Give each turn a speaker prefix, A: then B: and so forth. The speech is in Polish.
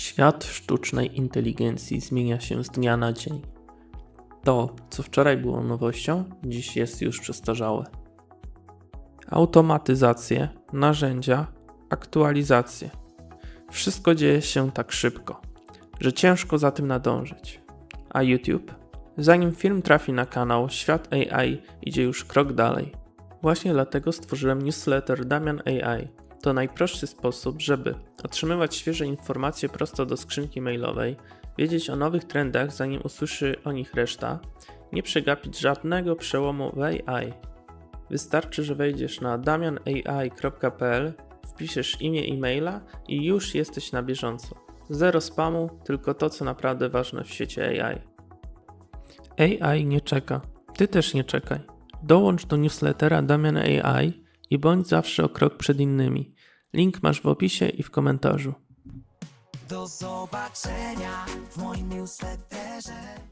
A: Świat sztucznej inteligencji zmienia się z dnia na dzień. To, co wczoraj było nowością, dziś jest już przestarzałe. Automatyzacje, narzędzia, aktualizacje. Wszystko dzieje się tak szybko, że ciężko za tym nadążyć. A YouTube? Zanim film trafi na kanał, świat AI idzie już krok dalej. Właśnie dlatego stworzyłem newsletter Damian AI. To najprostszy sposób, żeby otrzymywać świeże informacje prosto do skrzynki mailowej, wiedzieć o nowych trendach zanim usłyszy o nich reszta, nie przegapić żadnego przełomu w AI. Wystarczy, że wejdziesz na damianai.pl, wpiszesz imię e-maila i już jesteś na bieżąco. Zero spamu, tylko to, co naprawdę ważne w świecie AI. AI nie czeka. Ty też nie czekaj. Dołącz do newslettera Damian AI i bądź zawsze o krok przed innymi. Link masz w opisie i w komentarzu.
B: Do zobaczenia w moim newsletterze.